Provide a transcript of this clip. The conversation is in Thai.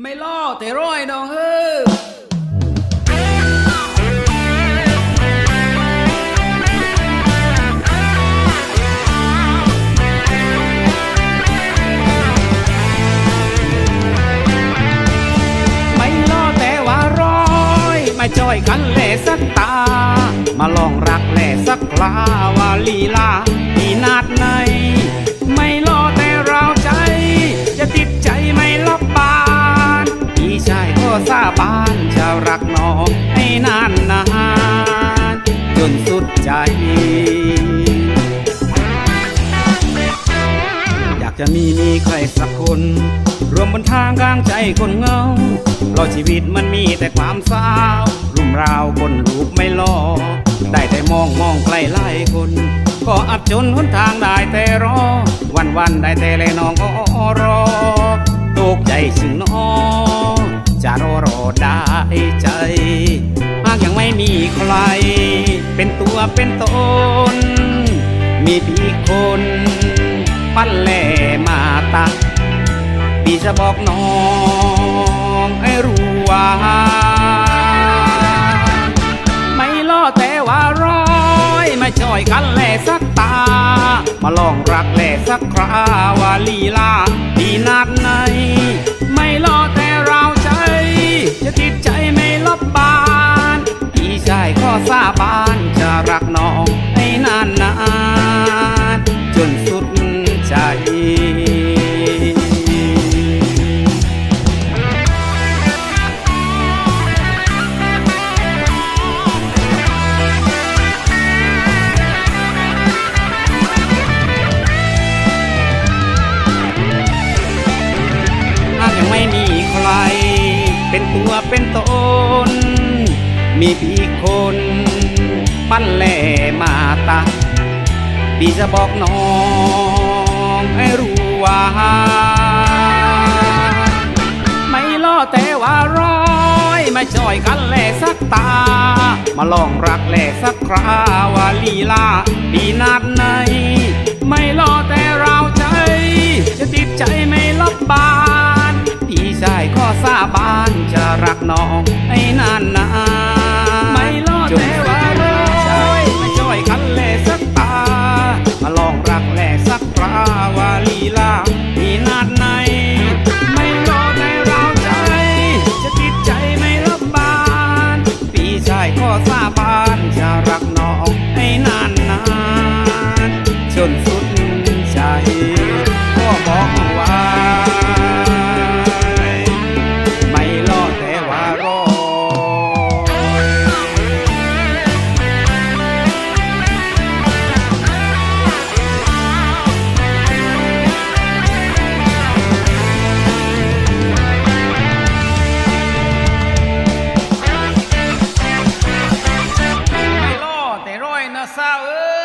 ไม่ล่อแต่ร้อยน้องเออไม่ล่อแต่ว่าร้อยไม่จ้อยกันแหล่สักตา มาลองรักแหล่สักคลาว่าลีลาที่นาายก็สาบานจะรักน้องให้นานนานจนสุดใจ อยากจะมีมีใครสักคน รวมบนทางกลางใจคนเงาเพราะชีวิตมันมีแต่ความเศร้ารุ่มราวคนรูปไม่รอได้แต่มองมองไกลไล่คน ก็อับจนหนทางได้แต่รอ วันวันได้แต่เลยน้องก็รอตกใจซึ่งน้อง จะรอรอได้ใจ หากยังไม่มีใคร เป็นตัวเป็นตน มีพี่คน ปั้นแหล่มาตักพี่จะบอกน้องให้รู้ว่าไม่ล่อแต่ว่าร้อยไม่จ่อยกันแหล่สักตา มาลองรักแหล่สักคราว่าลีลาดีนัดในไม่ล่ ตัวเป็นตน มีพี่คน ปั้นแหล่มาตาพี่จะบอกน้องให้รู้ว่า ไม่ล่อแต่ว่าร้อยไม่จอยกันแหล่สักตา มาลองรักแหล่สักคราว่าลีลาดีนัดใน รักน้องให้นานนานไม่ล่อแต่ว่าร้อยไม่จ่อยกันแหล่สักตา มาลองรักแหลสักคราว่าลีลาดีนัดในไม่รอแต่เราใจ จะติดใจไม่ลบบานพี่ชายก็สาบานจะรักน้องให้นานนานจนสุด passar.